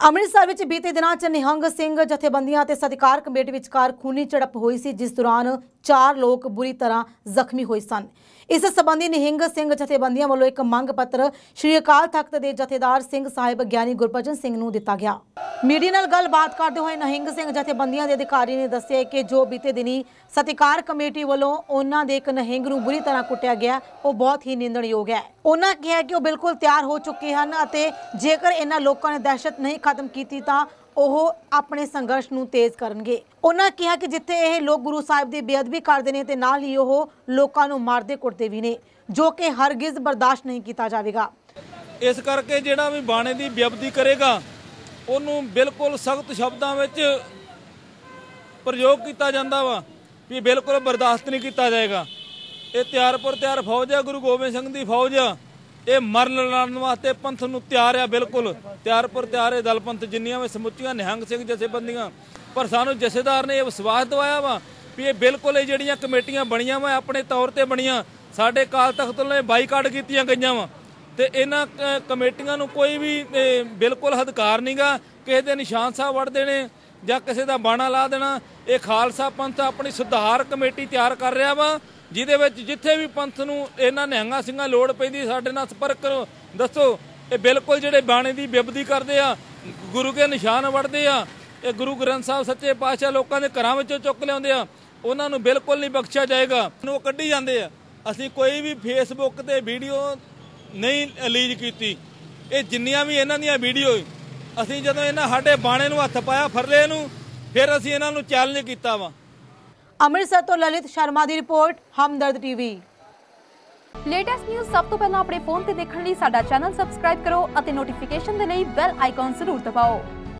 ਅੰਮ੍ਰਿਤਸਰ ਵਿੱਚ ਬੀਤੇ ਦਿਨਾਂ 'ਚ ਨਿਹੰਗ ਸਿੰਘ ਜਥੇਬੰਦੀਆਂ ਅਤੇ ਸਤਿਕਾਰ ਕਮੇਟੀ ਵਿਚਕਾਰ ਖੂਨੀ ਝੜਪ ਹੋਈ ਸੀ, ਜਿਸ ਦੌਰਾਨ ਚਾਰ ਲੋਕ ਬੁਰੀ ਤਰ੍ਹਾਂ ਜ਼ਖਮੀ ਹੋਏ ਸਨ। ਇਸ ਸੰਬੰਧੀ ਨਿਹੰਗ ਸਿੰਘ ਜਥੇਬੰਦੀਆਂ ਵੱਲੋਂ ਇੱਕ ਮੰਗ ਪੱਤਰ ਸ਼੍ਰੀ ਅਕਾਲ ਤਖਤ ਦੇ ਜਥੇਦਾਰ ਸਿੰਘ ਸਾਹਿਬ ਗਿਆਨੀ ਗੁਰਬਚਨ ਸਿੰਘ ਨੂੰ ਦਿੱਤਾ ਗਿਆ। ਮੀਡੀਆ ਨਾਲ ਗੱਲਬਾਤ ਕਰਦੇ ਹੋਏ ਨਿਹੰਗ ਸਿੰਘ ਜਥੇਬੰਦੀਆਂ ਦੇ ਅਧਿਕਾਰੀ ਨੇ ਦੱਸਿਆ ਕਿ ਜੋ ਬੀਤੇ ਦਿਨੀ ਸਤਿਕਾਰ ਕਮੇਟੀ ਵੱਲੋਂ ਉਹਨਾਂ ਦੇ ਇੱਕ ਨਿਹੰਗ ਨੂੰ ਬੁਰੀ ਤਰ੍ਹਾਂ ਕੁੱਟਿਆ ਗਿਆ, ਉਹ ਬਹੁਤ ਹੀ ਨਿੰਦਣਯੋਗ ਹੈ। ਉਹਨਾਂ ਕਿਹਾ ਕਿ ਉਹ ਬਿਲਕੁਲ ਤਿਆਰ ਹੋ ਚੁੱਕੇ ਹਨ ਅਤੇ ਜੇਕਰ ਇਹਨਾਂ ਲੋਕਾਂ ਨੇ ਦਹਿਸ਼ਤ ਨਹੀਂ ਖਤਮ ਕੀਤੀ ਤਾਂ ਉਹ ਆਪਣੇ ਸੰਘਰਸ਼ ਨੂੰ ਤੇਜ਼ ਕਰਨਗੇ। ਉਹਨਾਂ ਕਿਹਾ ਕਿ ਜਿੱਥੇ ਇਹ ਲੋਕ ਗੁਰੂ ਸਾਹਿਬ ਦੀ ਬੇਅਦਬੀ ਕਰਦੇ ਨੇ ਤੇ ਨਾਲ ਹੀ ਉਹ ਲੋਕਾਂ ਨੂੰ ਮਾਰਦੇ ਕੁੱਟਦੇ ਵੀ ਨੇ, ਜੋ ਕਿ ਹਰਗਿਜ਼ ਬਰਦਾਸ਼ਤ ਨਹੀਂ ਕੀਤਾ ਜਾਵੇਗਾ। ਇਸ ਕਰਕੇ ਜਿਹੜਾ ਵੀ ਬਾਣੇ ਦੀ ਬਿਅਬਦੀ ਕਰੇਗਾ, ਉਹਨੂੰ ਬਿਲਕੁਲ ਸਖਤ ਸ਼ਬਦਾਂ ਵਿੱਚ ਪ੍ਰਯੋਗ ਕੀਤਾ ਜਾਂਦਾ ਵਾ ਵੀ ਬਿਲਕੁਲ ਬਰਦਾਸ਼ਤ ਨਹੀਂ ਕੀਤਾ ਜਾਏਗਾ। ਇਹ ਤਿਆਰਪੁਰ ਤਿਆਰ ਫੌਜ ਹੈ ਗੁਰੂ ਗੋਬਿੰਦ ਸਿੰਘ ਦੀ ਫੌਜ ਆ। ਇਹ ਮਰਨ ਲੜਨ ਵਾਸਤੇ ਪੰਥ ਨੂੰ ਤਿਆਰ ਆ ਬਿਲਕੁਲ। ਤਿਆਰਪੁਰ ਤਿਆਰ ਹੈ ਦਲ ਪੰਥ ਜਿੰਨੀਆਂ ਵੀ ਸਮੁੱਚੀਆਂ ਨਿਹੰਗ ਸਿੰਘ ਜਥੇਬੰਦੀਆਂ। ਪਰ ਸਾਨੂੰ ਜਥੇਦਾਰ ਨੇ ਇਹ ਵਿਸ਼ਵਾਸ ਦਵਾਇਆ ਵਾ ਵੀ ਇਹ ਬਿਲਕੁਲ ਇਹ ਜਿਹੜੀਆਂ ਕਮੇਟੀਆਂ ਬਣੀਆਂ ਵਾ ਆਪਣੇ ਤੌਰ ਤੇ ਬਣੀਆਂ। ਸਾਡੇ ਕਾਲ ਤਖਤ ਨੇ ਬਾਈਕਾਟ ਕੀਤੀਆਂ ਗਈਆਂ ਵਾ। ਤੇ ਇਹਨਾਂ ਕ- ਕਮੇਟੀਆਂ ਨੂੰ ਕੋਈ ਵੀ ਅਹ, ਬਿਲਕੁਲ ਹਦਕਾਰ ਨਹੀਂਗਾ। ਕਿਸੇ ਦੇ ਨਿਸ਼ਾਨ ਸਾਹਿਬ ਵੜ ਦੇਣੇ ਜਾਂ ਕਿਸੇ ਦਾ ਬਾਣਾ ਲਾ ਦੇਣਾ। ਇਹ ਖਾਲਸਾ ਪੰਥ ਆਪਣੀ ਸੁਧਾਰ ਕਮੇਟੀ ਤਿਆਰ ਕਰ ਰਿਹਾ ਵਾ। ਜਿਹਦੇ ਵਿੱਚ ਜਿੱਥੇ ਵੀ ਪੰਥ ਨੂੰ ਇਹਨਾਂ ਨਿਹੰਗਾਂ ਸਿੰਘਾਂ ਲੋੜ ਪੈਂਦੀ, ਸਾਡੇ ਨਾਲ ਸੰਪਰਕ ਕਰੋ। ਦੱਸੋ, ਇਹ ਬਿਲਕੁਲ ਜਿਹੜੇ ਬਾਣੇ ਦੀ ਬਿਬਦੀ ਕਰਦੇ ਆ, ਗੁਰੂ ਕੇ ਨਿਸ਼ਾਨ ਵੜਦੇ ਆ, ਇਹ ਗੁਰੂ ਗ੍ਰੰਥ ਸਾਹਿਬ ਸੱਚੇ ਪਾਤਸ਼ਾਹ ਲੋਕਾਂ ਦੇ ਘਰਾਂ ਵਿੱਚੋਂ ਚੁੱਕ ਲਿਆਉਂਦੇ ਆ, ਉਹਨਾਂ ਨੂੰ ਬਿਲਕੁਲ ਨਹੀਂ ਬਖਸ਼ਿਆ ਜਾਏਗਾ। ਉਹ ਕੱਢੀ ਜਾਂਦੇ ਆ। ਅਸੀਂ ਕੋਈ ਵੀ ਫੇਸਬੁੱਕ ਤੇ ਵੀਡੀਓ ਨਹੀਂ ਰਿਲੀਜ਼ ਕੀਤੀ। ਇਹ ਜਿੰਨੀਆਂ ਵੀ ਇਹਨਾਂ ਦੀਆਂ ਵੀਡੀਓ ਅਸੀਂ ਜਦੋਂ ਇਹਨਾਂ ਸਾਡੇ ਬਾਣੇ ਨੂੰ ਹੱਥ ਪਾਇਆ, ਫਰਲੇ ਨੂੰ, ਫਿਰ ਅਸੀਂ ਇਹਨਾਂ ਨੂੰ ਚੈਲੰਜ ਕੀਤਾ ਵਾ। ਅੰਮ੍ਰਿਤਸਰ ਤੋਂ ਲਲਿਤ ਸ਼ਰਮਾ ਦੀ report, Hamdard TV. Latest news ਸਭ ਤੋਂ ਪਹਿਲਾਂ ਆਪਣੇ ਫੋਨ ਤੇ ਦੇਖਣ ਲਈ ਸਾਡਾ ਚੈਨਲ ਸਬਸਕ੍ਰਾਈਬ ਕਰੋ ਅਤੇ ਨੋਟੀਫਿਕੇਸ਼ਨ ਦੇ ਲਈ ਬੈਲ ਆਈਕਨ ਜ਼ਰੂਰ ਦਬਾਓ।